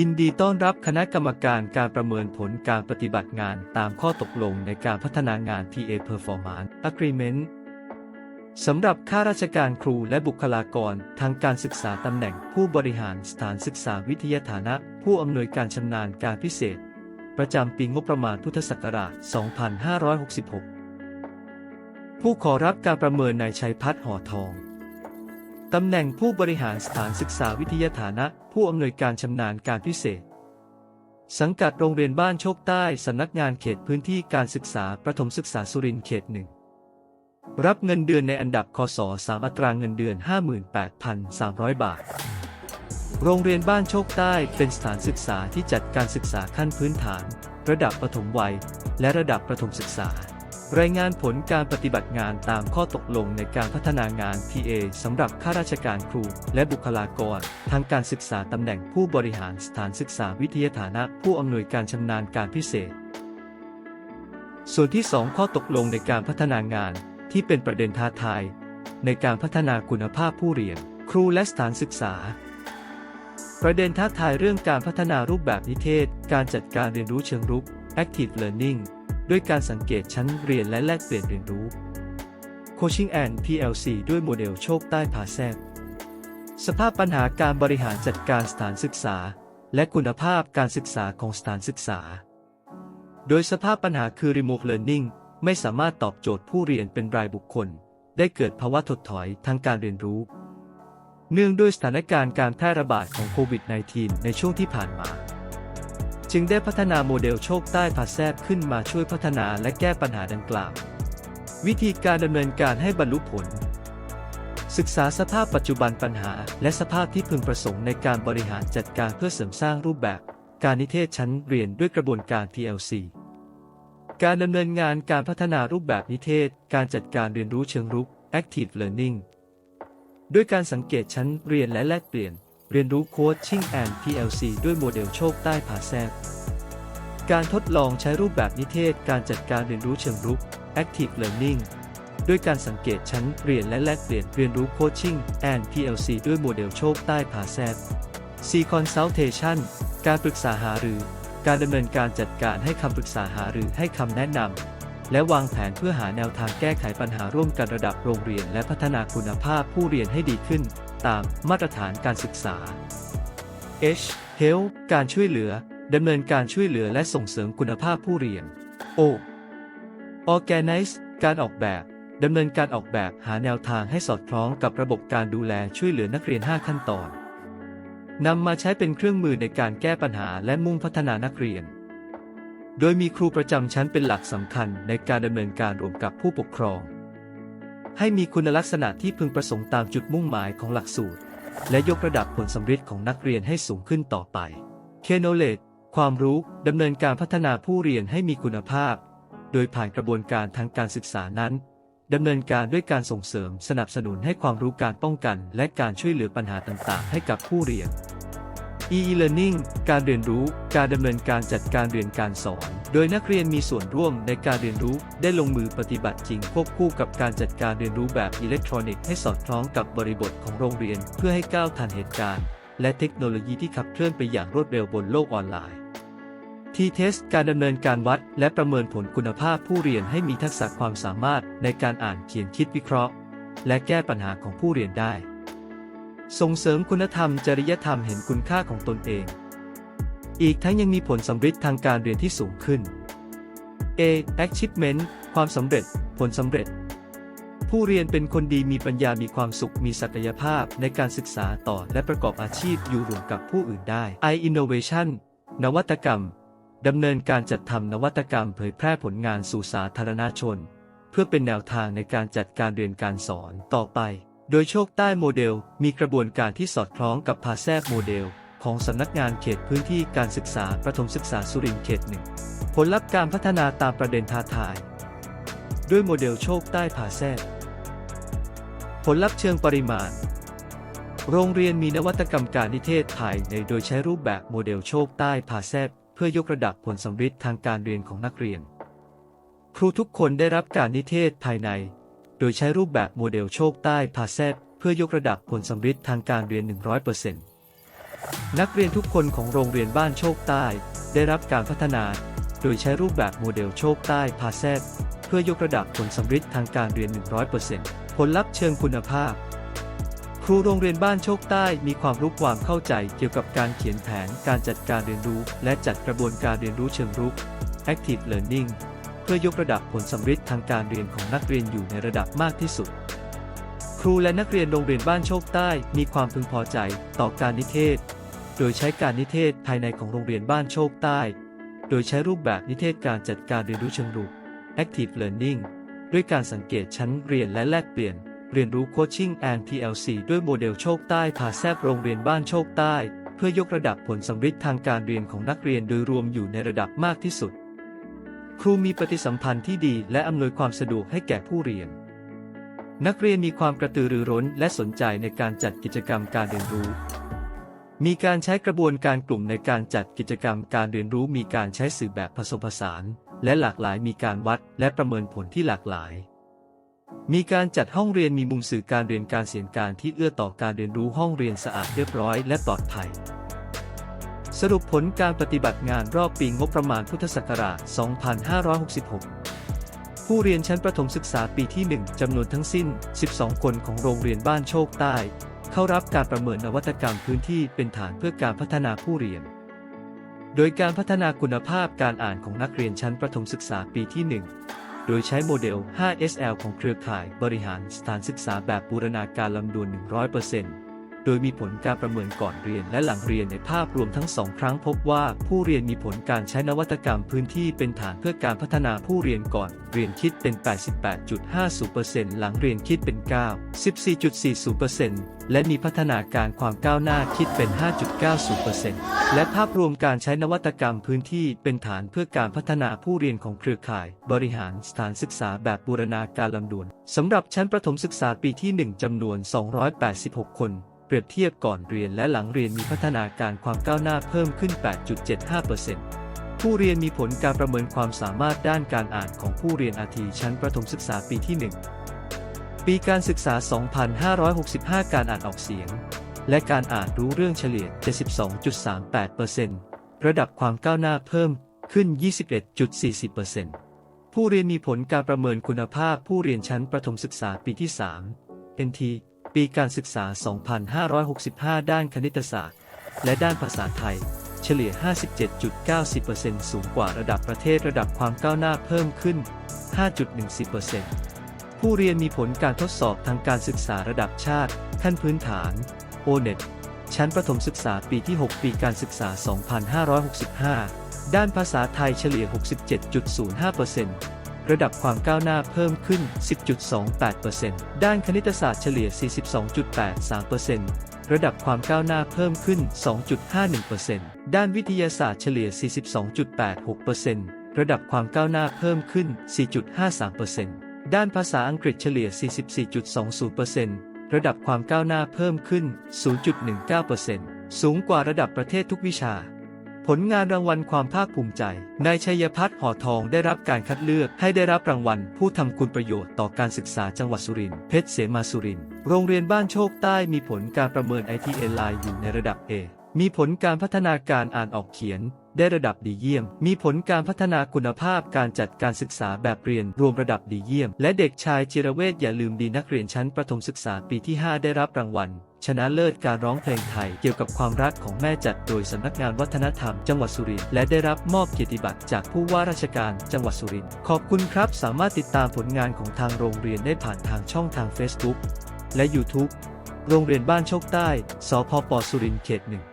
ยินดีต้อนรับคณะกรรมการการประเมินผลการปฏิบัติงานตามข้อตกลงในการพัฒนางาน PA Performance Agreement สำหรับข้าราชการครูและบุคลากรทางการศึกษาตำแหน่งผู้บริหารสถานศึกษาวิทยาฐานะ ผู้อำนวยการชำนาญการพิเศษ ประจำปีงบประมาณพุทธศักราช 2566 ผู้ขอรับการประเมินนายชัยพัฒน์ห่อทอง ตำแหน่งผู้บริหารสถานศึกษาวิทยาฐานะ ผู้อำนวยการชำนาญการพิเศษ สังกัดโรงเรียนบ้านโชคใต้สำนักงานเขตพื้นที่การศึกษาประถมศึกษาสุรินทร์เขตหนึ่งรับเงินเดือนในอันดับคศ3อัตราเงินเดือน 58,300 บาท โรงเรียนบ้านโชคใต้เป็นสถานศึกษาที่จัดการศึกษาขั้นพื้นฐาน ระดับประถมวัย และระดับประถมศึกษา รายงานผลการปฏิบัติงานตามข้อตกลงในการพัฒนางาน PA สำหรับข้าราชการครู และบุคลากร ทางการศึกษาตำแหน่งผู้บริหารสถานศึกษาวิทยาฐานะผู้อำนวยการชำนาญการพิเศษ ส่วนที่ 2 ข้อตกลงในการพัฒนางานที่เป็นประเด็นท้าทายในการพัฒนาคุณภาพผู้เรียน ครูและสถานศึกษา ประเด็นท้าทายเรื่องการพัฒนารูปแบบนิเทศ การจัดการเรียนรู้เชิงรุก Active Learning ด้วยการสังเกตชั้นเรียนและแลกเปลี่ยนเรียนรู้ Coaching and PLC ด้วยโมเดลโชคใต้ผาแซบสภาพปัญหาการบริหารจัดการสถานศึกษา และคุณภาพการศึกษาของสถานศึกษา โดยสภาพปัญหาคือ Remote Learning ไม่สามารถตอบโจทย์ผู้เรียนเป็นรายบุคคล ได้เกิดภาวะถดถอยทางการเรียนรู้ เนื่องด้วยสถานการณ์การแพร่ระบาดของโควิด -19 ในช่วงที่ผ่านมา จึงได้พัฒนาโมเดลโชคใต้ผาแซบขึ้นมาช่วยพัฒนาและแก้ปัญหาดังกล่าว วิธีการดำเนินการให้บรรลุผล ศึกษาสภาพปัจจุบันปัญหา และสภาพที่พึงประสงค์ในการบริหารจัดการเพื่อเสริมสร้างรูปแบบ การนิเทศชั้นเรียนด้วยกระบวนการ PLC การดำเนินงานการพัฒนารูปแบบนิเทศ การจัดการเรียนรู้เชิงรุก Active Learning ด้วยการสังเกตชั้นเรียนและแลกเปลี่ยน เรียนรู้ Coaching and PLC ด้วยโมเดลโชคใต้ผาแซบการทดลองใช้รูปแบบนิเทศการจัดการเรียนรู้เชิงรุก Active Learning ด้วยการสังเกตชั้นเรียนและแลกเปลี่ยนเรียนรู้ Coaching and PLC ด้วยโมเดลโชคใต้ผาแซบ C Consultation การปรึกษาหารือ การดำเนินการจัดการให้คำปรึกษาหารือให้คำแนะนำและวางแผนเพื่อหาแนวทางแก้ไขปัญหาร่วมกันระดับโรงเรียน และพัฒนาคุณภาพผู้เรียนให้ดีขึ้น ตามมาตรฐานการศึกษา H Help การช่วยเหลือดำเนินการช่วยเหลือและส่งเสริมคุณภาพผู้เรียน O Organize การออกแบบดำเนินการออกแบบหาแนวทางให้สอดคล้องกับระบบการดูแลช่วยเหลือนักเรียน 5 ขั้นตอนนำมาใช้เป็นเครื่องมือในการแก้ปัญหาและมุ่งพัฒนานักเรียน โดยมีครูประจำชั้นเป็นหลักสำคัญในการดำเนินการร่วมกับผู้ปกครอง ให้มีคุณลักษณะที่พึงประสงค์ตามจุดมุ่งหมายของหลักสูตร และยกระดับผลสำเร็จของนักเรียนให้สูงขึ้นต่อไป k n o w l e d g e ความรู้ดำเนินการพัฒนาผู้เรียนให้มีคุณภาพ โดยผ่านกระบวนการทางการศึกษานั้นดำเนินการด้วยการส่งเสริมสนับสนุนให้ความรู้การป้องกัน และการช่วยเหลือปัญหาต่างๆ ให้กับผู้เรียน e-learning การเรียนรู้ การดำเนินการจัดการเรียนการสอน โดยนักเรียนมีส่วนร่วมในการเรียนรู้ได้ลงมือปฏิบัติจริงควบคู่กับการจัดการเรียนรู้แบบอิเล็กทรอนิกส์ให้สอดคล้องกับบริบทของโรงเรียนเพื่อให้ก้าวทันเหตุการณ์ และเทคโนโลยีที่ขับเคลื่อนไปอย่างรวดเร็วบนโลกออนไลน์ ทีเทสการดำเนินการวัดและประเมินผลคุณภาพผู้เรียนให้มีทักษะความสามารถในการอ่านเขียนคิดวิเคราะห์ และแก้ปัญหาของผู้เรียนได้ ส่งเสริมคุณธรรมจริยธรรมเห็นคุณค่าของตนเอง อีกทั้งยังมีผลสำเร็จทางการเรียนที่สูงขึ้น A achievement ความสำเร็จ ผลสำเร็จ ผู้เรียนเป็นคนดีมีปัญญามีความสุข มีศักยภาพในการศึกษาต่อและประกอบอาชีพอยู่ร่วมกับผู้อื่นได้ I innovation นวัตกรรม ดำเนินการจัดทำนวัตกรรมเผยแพร่ผลงานสู่สาธารณชน เพื่อเป็นแนวทางในการจัดการเรียนการสอนต่อไป โดยโชคใต้โมเดล มีกระบวนการที่สอดคล้องกับพาแซบโมเดล ของสำนักงานเขตพื้นที่การศึกษาประถมศึกษาสุรินทร์เขตหนึ่งผลลัพธ์การพัฒนาตามประเด็นท้าทาย ด้วยโมเดลโชคใต้ผาแซบผลลัพธ์เชิงปริมาณ โรงเรียนมีนวัตกรรมการนิเทศภายในโดยใช้รูปแบบโมเดลโชคใต้ผาแซบเพื่อยกระดับผลสำเร็จทางการเรียนของนักเรียน ครูทุกคนได้รับการนิเทศภายใน โดยใช้รูปแบบโมเดลโชคใต้ผาแซบเพื่อยกระดับผลสำเร็จทางการเรียน 100% นักเรียนทุกคนของโรงเรียนบ้านโชคใต้ ได้รับการพัฒนา โดยใช้รูปแบบโมเดลโชคใต้พาแซบเพื่อยกระดับผลสำฤทธิ์ทางการเรียน 100%ผลลัพธ์เชิงคุณภาพ ครูโรงเรียนบ้านโชคใต้มีความรู้ความเข้าใจเกี่ยวกับการเขียนแผนการจัดการเรียนรู้ และจัดกระบวนการเรียนรู้เชิงรุก Active Learning เพื่อยกระดับผลสำฤทธิ์ทางการเรียนของนักเรียนอยู่ในระดับมากที่สุด ครูและนักเรียนโรงเรียนบ้านโชคใต้ มีความพึงพอใจต่อการนิเทศ โดยใช้การนิเทศภายในของโรงเรียนบ้านโชคใต้ โดยใช้รูปแบบนิเทศการจัดการเรียนรู้เชิงรุก Active Learning ด้วยการสังเกตชั้นเรียนและแลกเปลี่ยน เรียนรู้โคชชิ่งแอน PLC ด้วยโมเดลโชคใต้พาแซบโรงเรียนบ้านโชคใต้ เพื่อยกระดับผลสำฤทธิ์ทางการเรียนของนักเรียนโดยรวมอยู่ในระดับมากที่สุด ครูมีปฏิสัมพันธ์ที่ดีและอำนวยความสะดวกให้แก่ผู้เรียน นักเรียนมีความกระตือรือร้นและสนใจในการจัดกิจกรรมการเรียนรู้ มีการใช้กระบวนการกลุ่มในการจัดกิจกรรมการเรียนรู้ มีการใช้สื่อแบบผสมผสาน และหลากหลายมีการวัดและประเมินผลที่หลากหลาย มีการจัดห้องเรียนมีมุมสื่อการเรียนการเสียงการที่เอื้อต่อการเรียนรู้ห้องเรียนสะอาดเรียบร้อยและปลอดภัยสรุปผลการปฏิบัติงานรอบปีงบประมาณพุทธศักราช 2566 ผู้เรียนชั้นประถมศึกษาปีที่ 1 จำนวนทั้งสิ้น 12 คนของโรงเรียนบ้านโชคใต้ เข้ารับการประเมินนวัตกรรมพื้นที่เป็นฐานเพื่อการพัฒนาผู้เรียน โดยการพัฒนาคุณภาพการอ่านของนักเรียนชั้นประถมศึกษาปีที่ 1 โดยใช้โมเดล 5SL ของเครือข่ายบริหารสถานศึกษาแบบบูรณาการลำดวน 100% โดยมีผลการประเมินก่อนเรียนและหลังเรียนในภาพรวมทั้งสองครั้งพบว่าผู้เรียนมีผลการใช้นวัตกรรมพื้นที่เป็นฐานเพื่อการพัฒนาผู้เรียนก่อน เรียนคิดเป็น 88.50%หลังเรียนคิดเป็น 9 14.40%และมีพัฒนาการความก้าวหน้าคิดเป็น 5.90%และภาพรวมการใช้นวัตกรรมพื้นที่เป็นฐานเพื่อการพัฒนาผู้เรียนของเครือข่าย บริหารสถานศึกษาแบบบูรณาการลำดวนสำหรับชั้นประถมศึกษาปีที่ 1จำนวน 286 คน เปรียบเทียบก่อนเรียนและหลังเรียนมีพัฒนาการความก้าวหน้าเพิ่มขึ้น 8.75%ผู้เรียนมีผลการประเมินความสามารถด้านการอ่านของผู้เรียนอาทีชั้นประถมศึกษาปีที่ 1 ปีการศึกษา 2565 การอ่านออกเสียง และการอ่านรู้เรื่องเฉลี่ย 72.38%ระดับความก้าวหน้าเพิ่มขึ้น 21.40%ผู้เรียนมีผลการประเมินคุณภาพผู้เรียนชั้นประถมศึกษาปีที่ 3 NT ปีการศึกษา 2565 ด้านคณิตศาสตร์ และด้านภาษาไทย เฉลี่ย 57.90%สูงกว่าระดับประเทศระดับความก้าวหน้าเพิ่มขึ้น 5.10%ผู้เรียนมีผลการทดสอบทางการศึกษาระดับชาติ ขั้นพื้นฐาน O-NET ชั้นประถมศึกษาปีที่ 6 ปีการศึกษา 2565 ด้านภาษาไทยเฉลี่ย 67.05% ระดับความก้าวหน้าเพิ่มขึ้น 10.28%ด้านคณิตศาสตร์เฉลี่ย 42.83%ระดับความก้าวหน้าเพิ่มขึ้น 2.51%ด้านวิทยาศาสตร์เฉลี่ย 42.86%ระดับความก้าวหน้าเพิ่มขึ้น 4.53%ด้านภาษาอังกฤษเฉลี่ย 44.20%ระดับความก้าวหน้าเพิ่มขึ้น 0.19%สูงกว่าระดับประเทศทุกวิชา ผลงานรางวัลความภาคภูมิใจ นายชัยพัฒน์หอทองได้รับการคัดเลือกให้ได้รับรางวัล ผู้ทำคุณประโยชน์ต่อการศึกษาจังหวัดสุรินทร์เพชรเสมาสุรินทร์โรงเรียนบ้านโชคใต้มีผลการประเมิน ITN ไลน์อยู่ในระดับ A มีผลการพัฒนาการอ่านออกเขียน ได้ระดับดีเยี่ยม มีผลการพัฒนาคุณภาพการจัดการศึกษาแบบเรียนรวมระดับดีเยี่ยม และเด็กชายจิรเวชอย่าลืมดีนักเรียนชั้นประถมศึกษาปีที่ 5 ได้รับรางวัล ชนะเลิศการร้องเพลงไทยเกี่ยวกับความรักของแม่จัดโดยสำนักงานวัฒนธรรมจังหวัดสุรินทร์และได้รับมอบเกียรติบัตรจากผู้ว่าราชการจังหวัดสุรินทร์ขอบคุณครับ สามารถติดตามผลงานของทางโรงเรียนได้ผ่านทางช่องทาง Facebook และ YouTube โรงเรียนบ้านโชคใต้ สพปสุรินทร์เขตหนึ่ง